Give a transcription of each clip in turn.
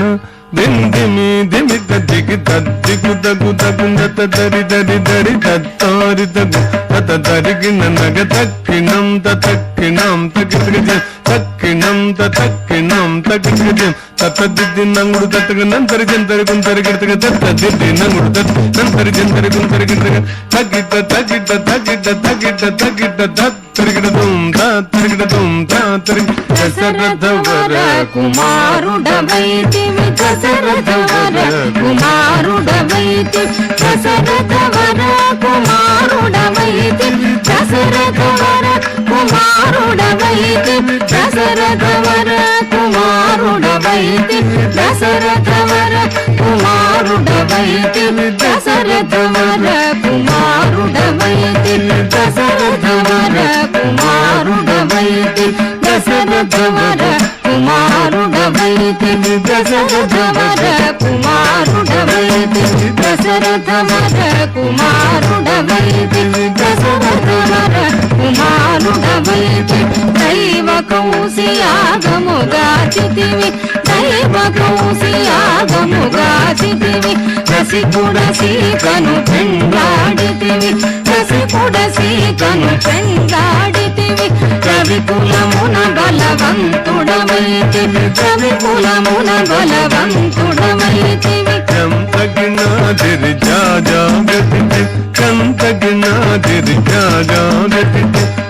దందన దిమ్ దిమి దిమిత దిగి తద్దిగు దగు దగు నత దరి దరి దరి దరి దగు తత దరిగిన నగ తక్కిణం తక్కిణం తగ్గి తక్కిణం తక్కిణం తగ్గి తత నంగుడు తత్తగ నంతరి జంతరి గుంతరి గిడతగ తత్త నంగుడు తత్త నంతరి జంతరి గుంతరి గిడతగ తగ్గిట తగ్గిట తగ్గిట తగ్గిట తగ్గిట తత్తరిగిడ దుమ్ తత్తరిగిడ దుమ్ తత్తరి దశరథ వర కుమారుడవైతివి దశరథ వర కుమారుడవైతి దశరథ దశరథవర కుమారుడవైతి దశరథవర కుమారుడవైతి దశరథవర చితివి దైవ కౌశియాగముగా చితివి రసికుడ సీతను పెండాడితివి. రసికుడ సీతను పెండాడితివి. రవికులమున బలవంతుడమైతివి. రవికులమున బలవంతుడమైతివి. కంతగినాదిరి జాజాగతి కంతగినాదిరి జాజాగతి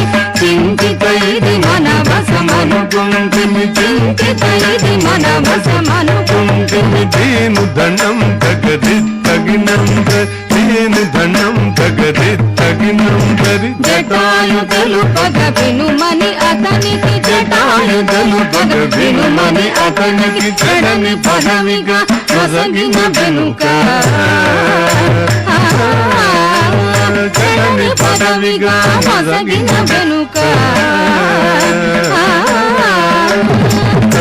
జటాయుధలు పగ వినుమని అతనికి జటాయుధలు పగ వినుమని అతనికి చెడని పదవిగా నొసగిన వెనుక. చెడని పదవిగా నొసగిన వెనుక.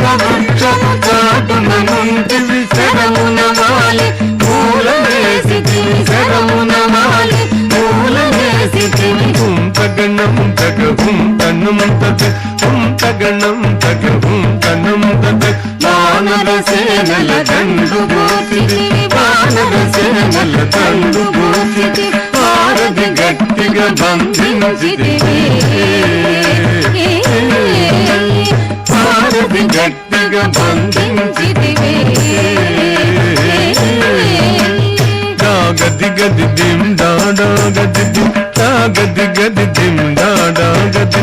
భవిష్య చాటున నుంటివి చెరమున వాలి పూల వేసి తిని చెరమున వాలి పూల వేసి తిని ఉంతగణం తగ ఉంతనం తగ ఉంతగణం తగ ఉంతనం తగ వానర గట్టిగా బంధించితివి. అది గట్టిగా బంధించితివే నా గది గది దిమ్ డాడా గది నా గది గది దిమ్ డాడా గది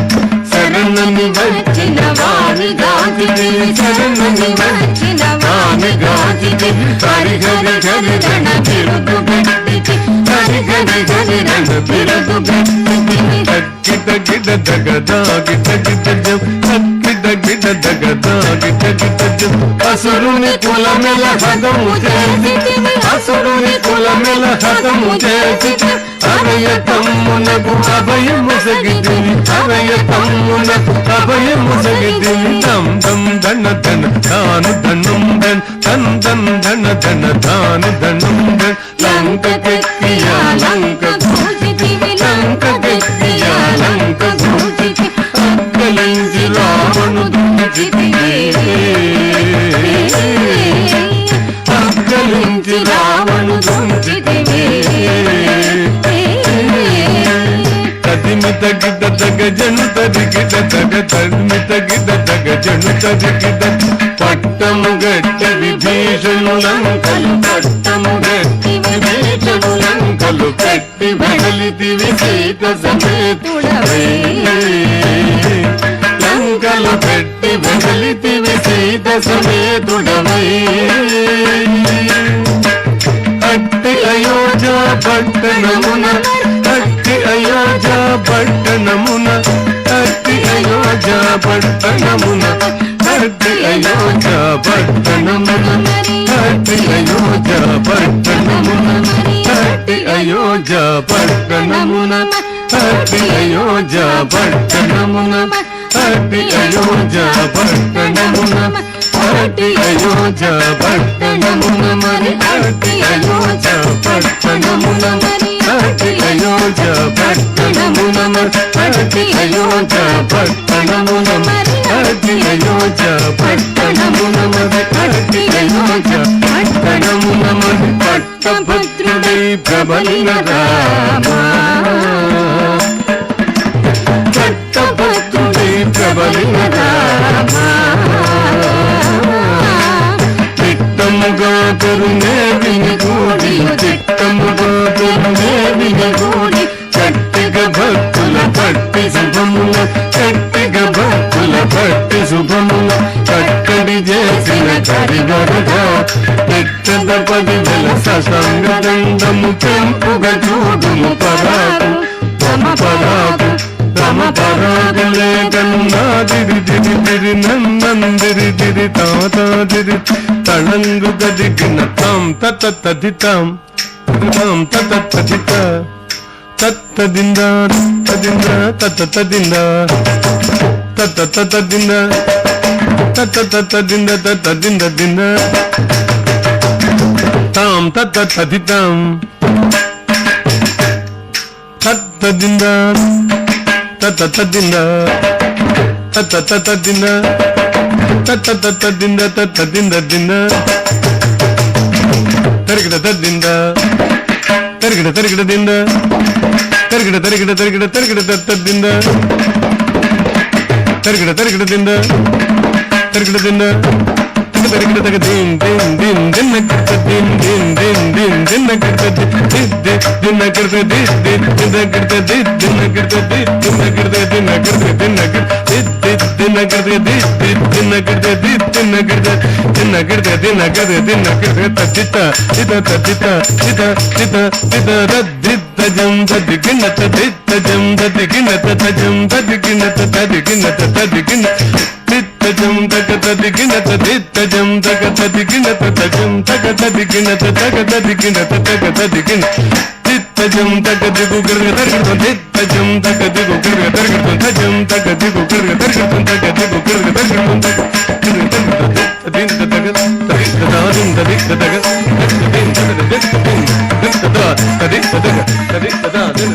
శరణని వచ్చిన వాణి గాజిని శరణని వచ్చిన వాణి గాజిని హరిహర హరిరణ తిరుగు గట్టికి హరిహర హరిరణ తిరుగు గట్టికి గట్టిత గిడ జగదాగ అసురుని కులమెల హతము చేసి అసురుని కులమెల హతము చేసి అభయ తమ్మునకు అభయము సగితివి అభయ తమ్మునకు అభయము సగితివి తం తం ధన ధన తాను ధనం ధన్ తన్ తన్ ధన ధన తాను ధనం ధన్ లంకకెక్కియా తగ జను తరిగిద తగ తన్మి తగిద తగ జను పట్టము గట్టి విభీషణులంకలు పట్టము గట్టి విభీషణులంకలు కట్టి వడలిది విసీత సమేతుడవే లంకలు పెట్టి విసీత సమేతుడవై అట్టి అయోజ పట్టణమున అట్టి అయోజ పట్టణము பட்ட நமுன கட்டிலையோஜ பட்ட நமுன கட்டிலையோஜ பட்ட நமுன கட்டிலையோஜ பட்ட நமுன கட்டிலையோஜ பட்ட நமுன கட்டிலையோஜ பட்ட நமுன கட்டிலையோஜ பட்ட நமுன மரி கட்டிலையோஜ பட்ட நமுன மரி అతికయోజ పట్టణమునమర్ అతికయోజ పట్టణమునమర్ అతికయోజ పట్టణమునమర్ అతికయోజ పట్టణమునమర్ పట్టభద్రుడై ప్రబలిన రామ గోచరునే వినుగూడి చిత్తము గోచరునే వినుగూడి చట్టిగా భక్తుల భక్తి శుభముల చట్టిగా భక్తుల భక్తి శుభముల చక్కడి చేసిన కరివరద పెట్టద పదిదల ససంగ దండము పెంపుగా చూడుము పరాకు తమ పరాకు తమ పరాగలే కన్నా తిరి తిరి తిరి నన్నందిరి తిరి తాతా తిరి రంగు గదిగిన తాం తత తదితాం తాం తత తదిత తత్తదింద తదింద తత తదింద తత తతదింద తత తతదింద తతదింద దింద తాం తత తదితాం తత్తదింద తత తదింద తత తతదింద தத்தத்தத்திந்த தத்தத்திந்த திந்த தெருக்கிட தத்திந்த தெருக்கிட தெருக்கிட திந்த தெருக்கிட தெருக்கிட தெருக்கிட தெருக்கிட தத்தத்திந்த தெருக்கிட தெருக்கிட திந்த தெருக்கிட திந்த தெருக்கிட தக தின் தின் தின் தின்ன கிட்ட தின் தின் தின் தின் தின்ன கிட்ட தித் தித் தின்ன கிட்ட தித் தித் தின்ன கிட்ட తిన్నగిడిదే ది తిన్నగిడిదే తిన్నగిడిదే దినగదే దినగదే తచ్చిత ఇద తచ్చిత ఇద ఇద ఇద రద్రిద్ద జం దది గిన్నత దిద్ద జం దది గిన్నత తజం దది గిన్నత తది గిన్నత తది గిన్న తజం తగ తది గిన్నత తజం తగ తది గిన్నత తజం తగ తది గిన్నత తగ తది గిన్నత తగ తది గిన్నత தஜம் தக திகு கிருக தர்கத்தம் தஜம் தக திகு கிருக தர்கத்தம் தஜம் தக திகு கிருக தர்கத்தம் தக திகு கிருக தர்கத்தம் தக கிருக தர்கத்தம் திந்த தக திந்த தாதும் ததித்த தக திந்த திந்த